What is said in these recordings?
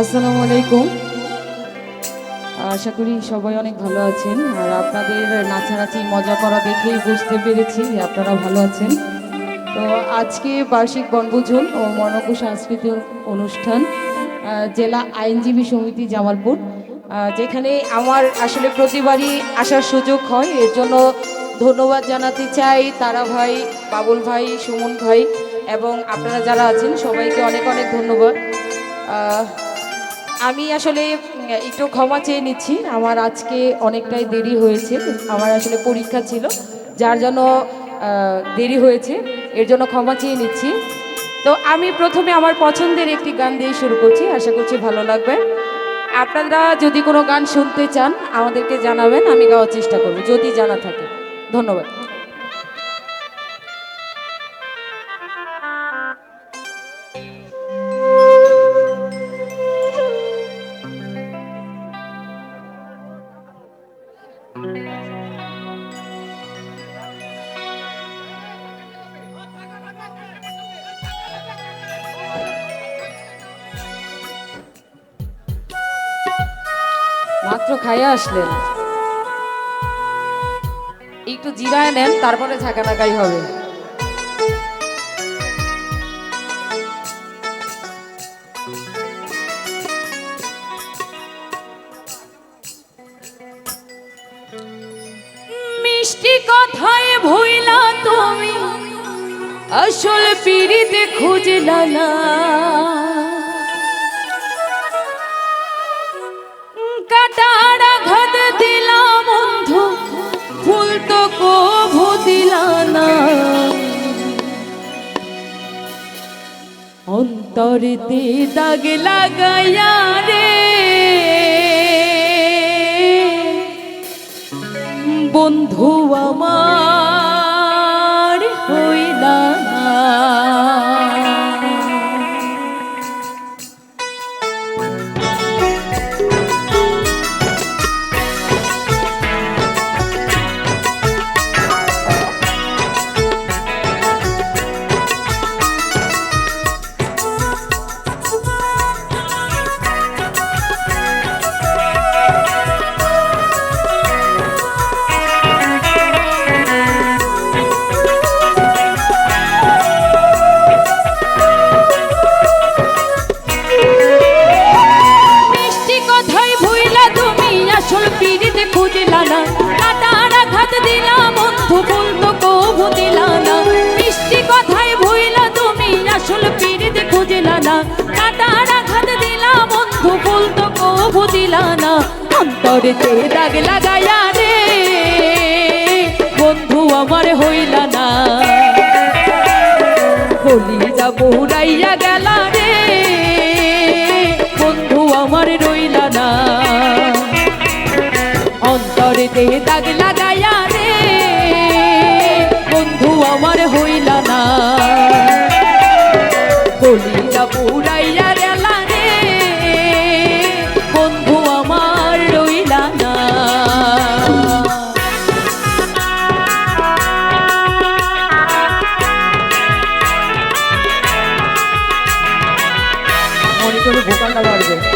আসসালামু আলাইকুম। আশা করি সবাই অনেক ভালো আছেন। আর আপনাদের নাচানাচি, মজা করা দেখেই বুঝতে পেরেছি যে আপনারা ভালো আছেন। তো আজকে বার্ষিক বনভোজন ও মনকু সাংস্কৃতিক অনুষ্ঠান জেলা আইনজীবী সমিতি জামালপুর যেখানে আমার আসলে প্রতিবারই আসার সুযোগ হয়। এর জন্য ধন্যবাদ জানাতে চাই তারা ভাই, বাবুল ভাই, সুমন ভাই এবং আপনারা যারা আছেন সবাইকে অনেক অনেক ধন্যবাদ। আমি আসলে একটু ক্ষমা চেয়ে নিচ্ছি। আমার আজকে অনেকটাই দেরি হয়েছে। আমার আসলে পরীক্ষা ছিল। যার জন্য দেরি হয়েছে। এর জন্য ক্ষমা চেয়ে নিচ্ছি। তো আমি প্রথমে আমার পছন্দের একটি গান দিয়ে শুরু করছি। আশা করছি ভালো লাগবে। আপনারা যদি কোনো গান শুনতে চান, আমাদেরকে জানাবেন। আমি গাওয়ার চেষ্টা করব। যদি জানা থাকে। ধন্যবাদ। মাত্র খাইয়ে আসলেন। একটু জিরায় নেন, তারপরে ঝাঁকানাকাই হবে। মিষ্টি কথায় ভইলা তুমি, আসল পিড়িতে খুঁজলা না। অন্তরেতে দাগ লাগাইয়া রে। বন্ধু আমার বন্ধু তো কভু দিলা না। মিষ্টি কথাই ভুইলা তুমি, আসল পিড়িতে খুঁজলা না। কাটার আঘাত দিলাম বন্ধু তো কভু দিলা না। অন্তরেতে দাগ লাগাইয়া রে, বন্ধু আমার হইলা না। বলি যাব উড়াইয়া গেলা রে, বন্ধু আমার রইলা না। অন্তরে দেহে দাগ করে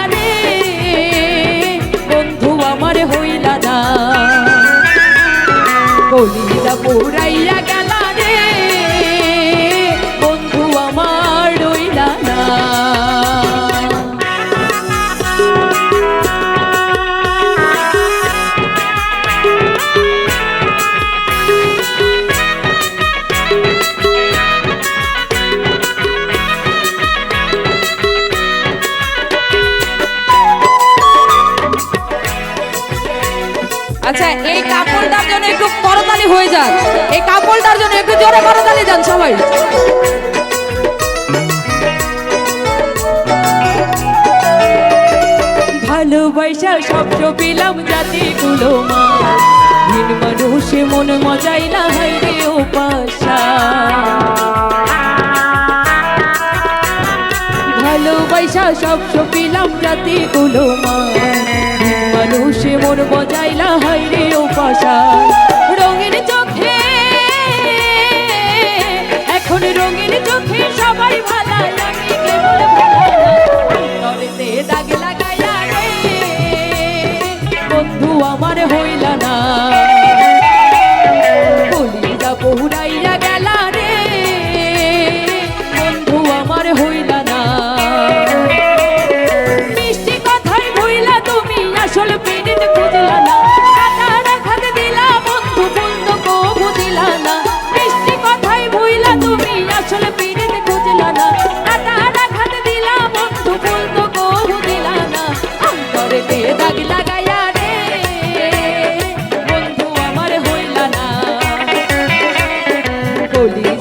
পুরাইয়া গেলা রে। চলে যান সবাই। ভালোবাসা শব্দ পেলাম জাতি গুলো মানুষে মন মজাই না হয় রে পাশা। ভালোবাসা শব্দ পেলাম জাতিগুলো মা। ya gala. Police.